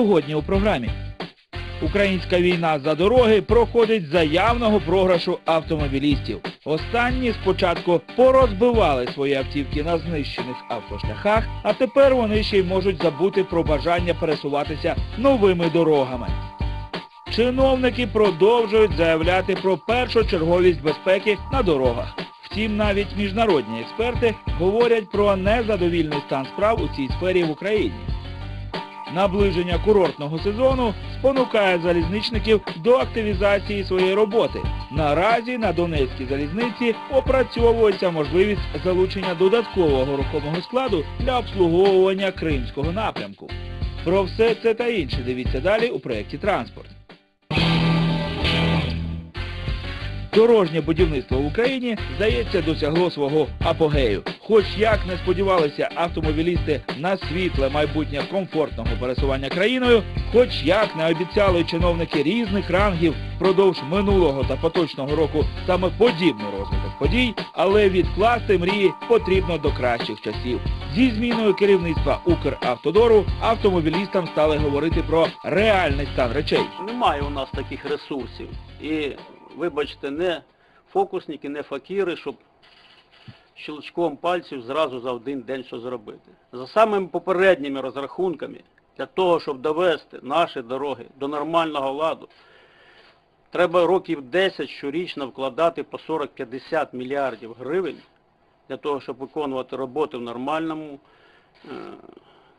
сьогодні у програмі. Українська війна за дороги проходить за явного програшу автомобілістів. Останні спочатку порозбивали свої автівки на знищених автошляхах, а тепер вони ще й можуть забути про бажання пересуватися новими дорогами. Чиновники продовжують заявляти про першочерговість безпеки на дорогах. Втім, навіть міжнародні експерти говорять про незадовільний стан справ у цій сфері в Україні. Наближення курортного сезону спонукає залізничників до активізації своєї роботи. Наразі на Донецькій залізниці опрацьовується можливість залучення додаткового рухомого складу для обслуговування кримського напрямку. Про все це та інше дивіться далі у проєкті «Транспорт». Дорожнє будівництво в Україні, здається, досягло свого апогею. Хоч як не сподівалися автомобілісти на світле майбутнє комфортного пересування країною, хоч як не обіцяли чиновники різних рангів впродовж минулого та поточного року саме подібний розвиток подій, але відкласти мрії потрібно до кращих часів. Зі зміною керівництва Укравтодору автомобілістам стали говорити про реальний стан речей. Немає у нас таких ресурсів. І, вибачте, не фокусники, не факіри, щоб щелчком пальців зразу за один день що зробити. За самими попередніми розрахунками, для того, щоб довести наші дороги до нормального ладу, треба років 10 щорічно вкладати по 40-50 мільярдів гривень для того, щоб виконувати роботи в нормальному, е,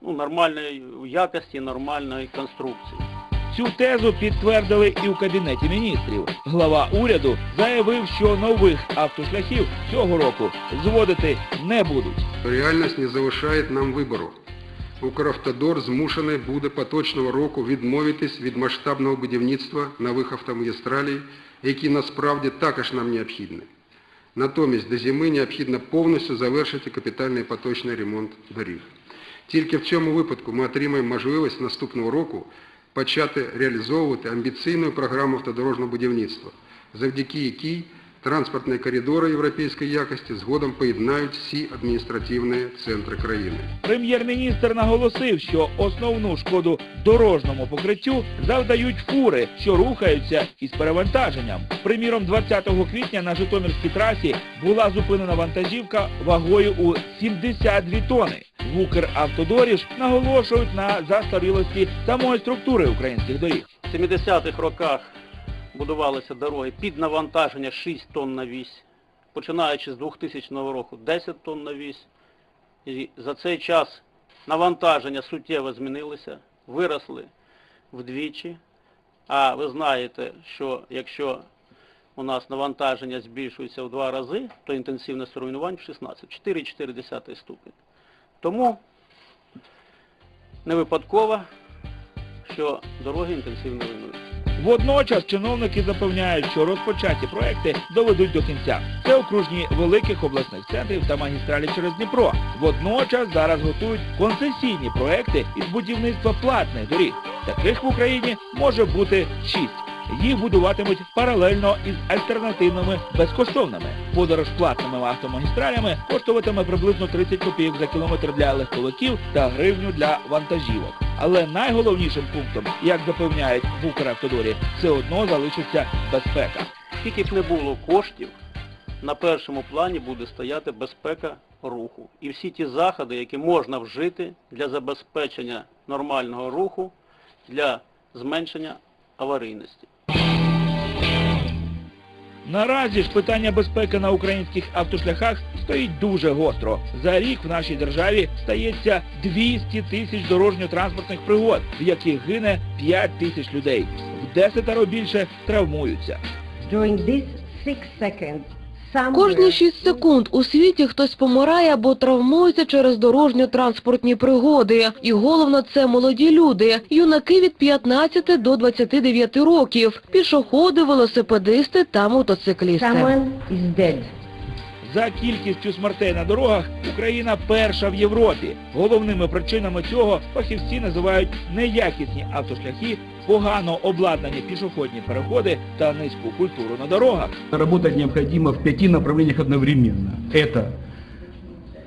ну, нормальної якості, нормальної конструкції. Цю тезу підтвердили і у Кабінеті міністрів. Глава уряду заявив, що нових автошляхів цього року зводити не будуть. Реальність не залишає нам вибору. Укравтодор змушений буде поточного року відмовитись від масштабного будівництва нових автомагістралей, які насправді також нам необхідні. Натомість до зими необхідно повністю завершити капітальний поточний ремонт доріг. Тільки в цьому випадку ми отримаємо можливість наступного року почати реалізовувати амбіційну програму автодорожнього будівництва, завдяки якій транспортні коридори європейської якості згодом поєднають всі адміністративні центри країни. Прем'єр-міністр наголосив, що основну шкоду дорожньому покриттю завдають фури, що рухаються із перевантаженням. Приміром, 20 квітня на Житомирській трасі була зупинена вантажівка вагою у 72 тони. В Укравтодорі ж наголошують на застарілості самої структури українських доріг. В 70-х роках будувалися дороги під навантаження 6 тонн на вісь, починаючи з 2000 року 10 тонн на вісь. І за цей час навантаження суттєво змінилися, виросли вдвічі. А ви знаєте, що якщо у нас навантаження збільшується в два рази, то інтенсивність руйнувань в 16, 4,4 ступень. Тому не випадково, що дороги інтенсивно руйнуються. Водночас чиновники запевняють, що розпочаті проекти доведуть до кінця. Це окружні великих обласних центрів та магістралі через Дніпро. Водночас зараз готують концесійні проекти із будівництва платних доріг. Таких в Україні може бути шість. Їх будуватимуть паралельно із альтернативними безкоштовними. Подорож платними автомагістралями коштуватиме приблизно 30 копійок за кілометр для легковиків та гривню для вантажівок. Але найголовнішим пунктом, як запевняють в Укравтодорі, все одно залишиться безпека. Скільки б не було коштів, на першому плані буде стояти безпека руху. І всі ті заходи, які можна вжити для забезпечення нормального руху, для зменшення аварійності. Наразі ж питання безпеки на українських автошляхах стоїть дуже гостро. За рік в нашій державі стається 200 тисяч дорожньо-транспортних пригод, в яких гине 5 тисяч людей. В десятеро більше травмуються. During these six seconds, Кожні somewhere 6 секунд у світі хтось помирає або травмується через дорожньо-транспортні пригоди. І головно це молоді люди, юнаки від 15 до 29 років, пішоходи, велосипедисти та мотоциклісти. someone is dead. За кількістю смертей на дорогах Україна перша в Європі. Головними причинами цього фахівці називають неякісні автошляхи, погано обладнані пішохідні переходи та низьку культуру на дорогах. Работать необходимо в пяти направлениях одновременно. Это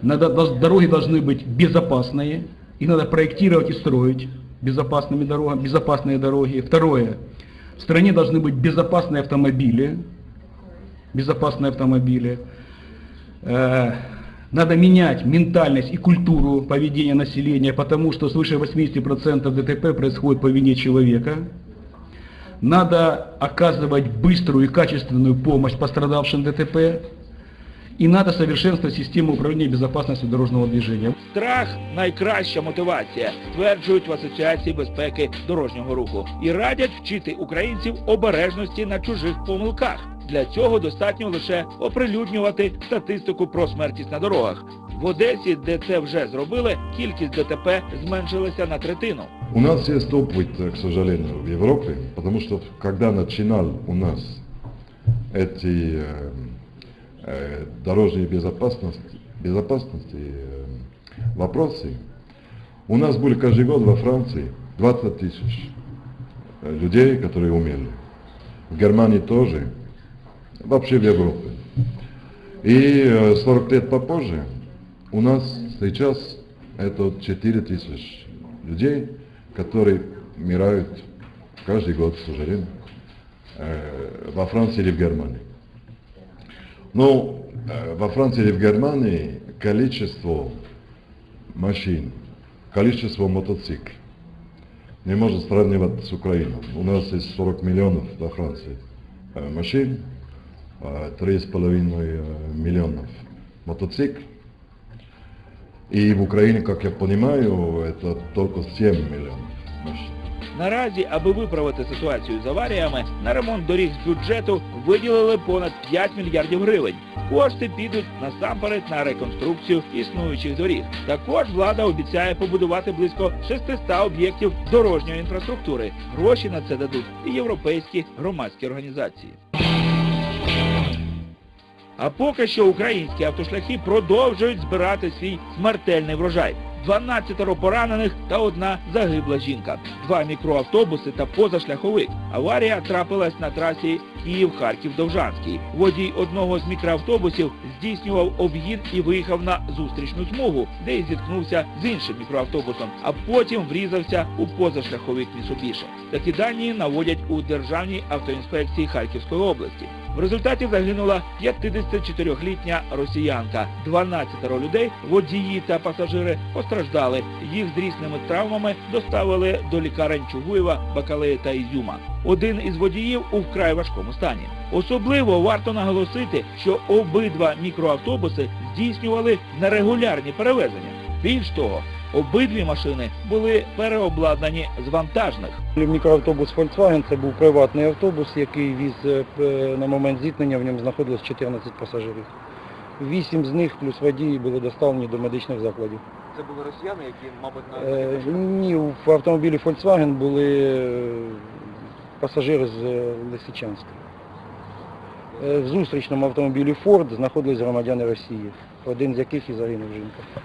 надо, дос- дороги должны быть безопасные, их надо проектировать и строить безопасными дорогами, безопасные дороги. Второе, в стране должны быть безопасные автомобили, безопасные автомобили. Э, Надо менять ментальность и культуру поведения населения, потому что свыше 80% ДТП происходит по вине человека. Надо оказывать быструю и качественную помощь пострадавшим ДТП. И надо совершенствовать систему управления безопасностью дорожного движения. Страх найкраща мотивація, стверджують в Асоціації безпеки дорожнього руху. І радять вчити українців обережності на чужих помилках. Для цього достатньо лише оприлюднювати статистику про смертність на дорогах. В Одесі, де це вже зробили, кількість ДТП зменшилася на третину. У нас есть опыт, э, к сожалению, в Европе, потому что когда начинал у нас эти э, э, дорожные безопасности, безопасности э, вопросы, у нас были каждый год во Франции 20 тысяч э, людей, которые умерли. В Германии тоже, вообще в Европе. И э, 40 лет попозже у нас сейчас это 4 тысячи людей, которые умирают каждый год, к сожалению, э, во Франции или в Германии. Но э, во Франции или в Германии количество машин, количество мотоциклов не можно сравнивать с Украиной. У нас есть 40 миллионов во Франции э, машин, э, 3,5 э, миллионов мотоциклов. И в Украине, как я понимаю, это только 7 миллионов машин. Наразі, аби виправити ситуацію з аваріями, на ремонт доріг з бюджету виділили понад 5 мільярдів гривень. Кошти підуть насамперед на реконструкцію існуючих доріг. Також влада обіцяє побудувати близько 600 об'єктів дорожньої інфраструктури. Гроші на це дадуть і європейські громадські організації. А поки що українські автошляхи продовжують збирати свій смертельний врожай. 12 поранених та одна загибла жінка, два мікроавтобуси та позашляховик. Аварія трапилась на трасі Київ-Харків-Довжанський. Водій одного з мікроавтобусів здійснював об'їзд і виїхав на зустрічну смугу, де й зіткнувся з іншим мікроавтобусом, а потім врізався у позашляховик Місубіша. Такі дані наводять у Державній автоінспекції Харківської області. В результаті загинула 54-літня росіянка. 12 людей, водії та пасажири постраждали. Їх з різними травмами доставили до лікарень Чугуєва, Бакалеї та Ізюма. Один із водіїв у вкрай важкому стані. Особливо варто наголосити, що обидва мікроавтобуси здійснювали нерегулярні перевезення. Більш того, обидві машини були переобладнані з вантажних. Мікроавтобус Volkswagen це був приватний автобус, який віз е, на момент зіткнення в ньому знаходилось 14 пасажирів. Вісім з них плюс водії були доставлені до медичних закладів. Це були росіяни, які, мабуть, Е, Ні, в автомобілі Volkswagen були е, пасажири з е, Лисичанська. Е, В зустрічному автомобілі Ford знаходились громадяни Росії, один з яких і загинув жінка.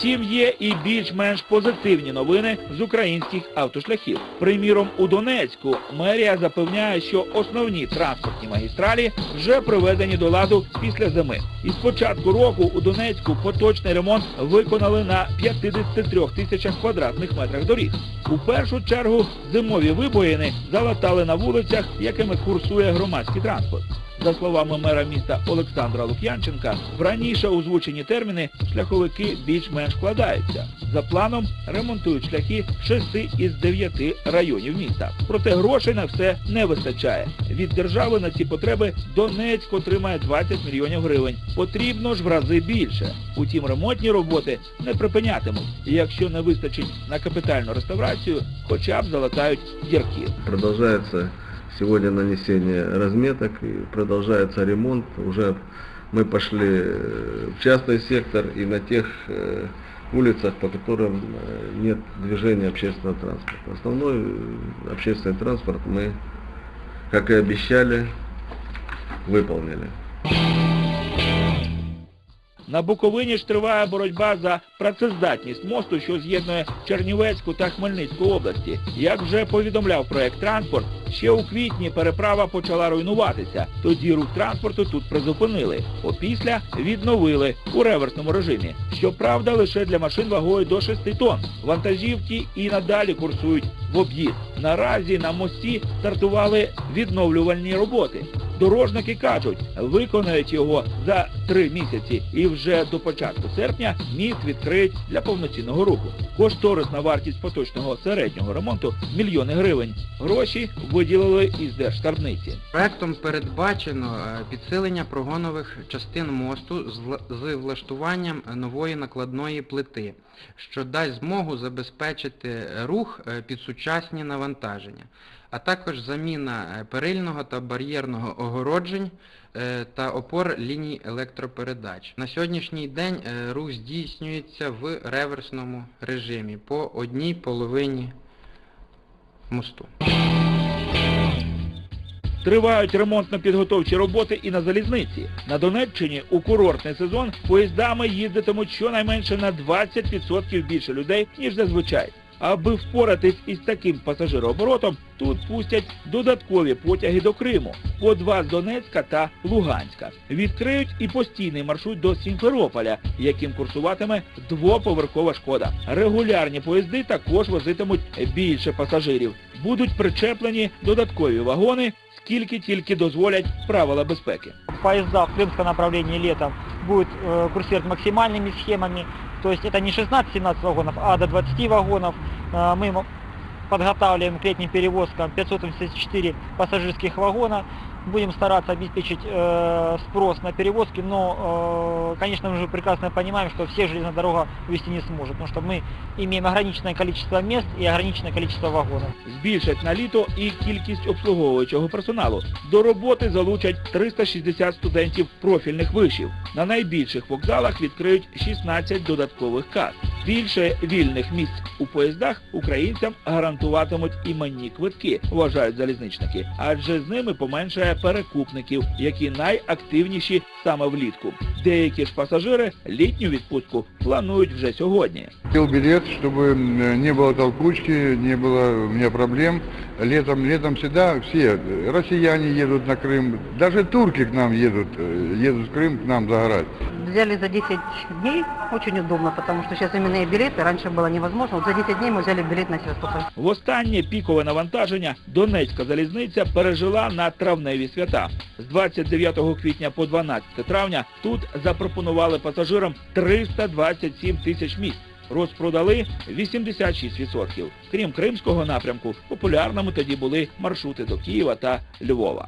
Втім, є і більш-менш позитивні новини з українських автошляхів. Приміром, у Донецьку мерія запевняє, що основні транспортні магістралі вже приведені до ладу після зими. І з початку року у Донецьку поточний ремонт виконали на 53 тисячах квадратних метрах доріг. У першу чергу зимові вибоїни залатали на вулицях, якими курсує громадський транспорт. За словами мера міста Олександра Лук'янченка, в раніше озвучені терміни шляховики більш-менш вкладаються. За планом ремонтують шляхи в шести із дев'яти районів міста. Проте грошей на все не вистачає. Від держави на ці потреби Донецьк отримає 20 мільйонів гривень. Потрібно ж в рази більше. Утім, ремонтні роботи не припинятимуть. Якщо не вистачить на капітальну реставрацію, хоча б залатають дірки. Продолжается сегодня нанесение разметок и продолжается ремонт. Уже мы пошли э, в частный сектор и на тех э, улицах, по которым э, нет движения общественного транспорта. Основной общественный транспорт мы, как и обещали, выполнили. На Буковині ж триває боротьба за працездатність мосту, що з'єднує Чернівецьку та Хмельницьку області. Як вже повідомляв проект транспорт, ще у квітні переправа почала руйнуватися. Тоді рух транспорту тут призупинили. Опісля відновили у реверсному режимі. Щоправда, лише для машин вагою до 6 тонн. Вантажівки і надалі курсують в об'їзд. Наразі на мості стартували відновлювальні роботи. Дорожники кажуть, виконають його за три місяці і вже до початку серпня міст відкриють для повноцінного руху. Кошторисна вартість поточного середнього ремонту мільйони гривень. Гроші виділили із держскарбниці. Проектом передбачено е, підсилення прогонових частин мосту з влаштуванням нової накладної плити, що дасть змогу забезпечити рух е, під сучасні навантаження, а також заміна е, перильного та бар'єрного огороджень е, та опор ліній електропередач. На сьогоднішній день е, рух здійснюється в реверсному режимі по одній половині мосту. Тривають ремонтно-підготовчі роботи і на залізниці. На Донеччині у курортний сезон поїздами їздитимуть щонайменше на 20% більше людей, ніж зазвичай. Аби впоратись із таким пасажирооборотом, тут пустять додаткові потяги до Криму, по два з Донецька та Луганська. Відкриють і постійний маршрут до Сімферополя, яким курсуватиме двоповерхова шкода. Регулярні поїзди також возитимуть більше пасажирів. Будуть причеплені додаткові вагони, скільки тільки дозволять правила безпеки. поезда в крымском направлении летом будут э, курсировать максимальными схемами. То есть это не 16-17 вагонов, а до 20 вагонов. Э, мы мо- подготавливаем к летним перевозкам 584 пассажирских вагона. Будем стараться обеспечить э, спрос на перевозки, но, э, конечно, мы же прекрасно понимаем, что всех железная дорога вести не сможет, потому что мы имеем ограниченное количество мест и ограниченное количество вагонов. Збільшать на літо і кількість обслуговуючого персоналу. До роботи залучать 360 студентів профільних вишів. На найбільших вокзалах відкриють 16 додаткових кас. Більше вільних місць у поїздах українцям гарантуватимуть іменні квитки, вважають залізничники, адже з ними поменшає перекупників, які найактивніші саме влітку. Деякі ж пасажири літню відпустку планують вже сьогодні. Купил билет, чтобы м, не было толкучки, не было у меня проблем. Летом, летом всегда все, э, россияне едут на Крым, даже турки к нам едут, э, едут в Крым к нам загорать. Взяли за 10 дней, очень удобно, потому что сейчас именные билеты, раньше было невозможно. Вот за 10 дней мы взяли билет на Севастополь. Востаннє пікове навантаження Донецька залізниця пережила на травневі свята. З 29 квітня по 12 травня тут запропонували пасажирам 327 тисяч місць. Розпродали 86%. Крім кримського напрямку, популярними тоді були маршрути до Києва та Львова.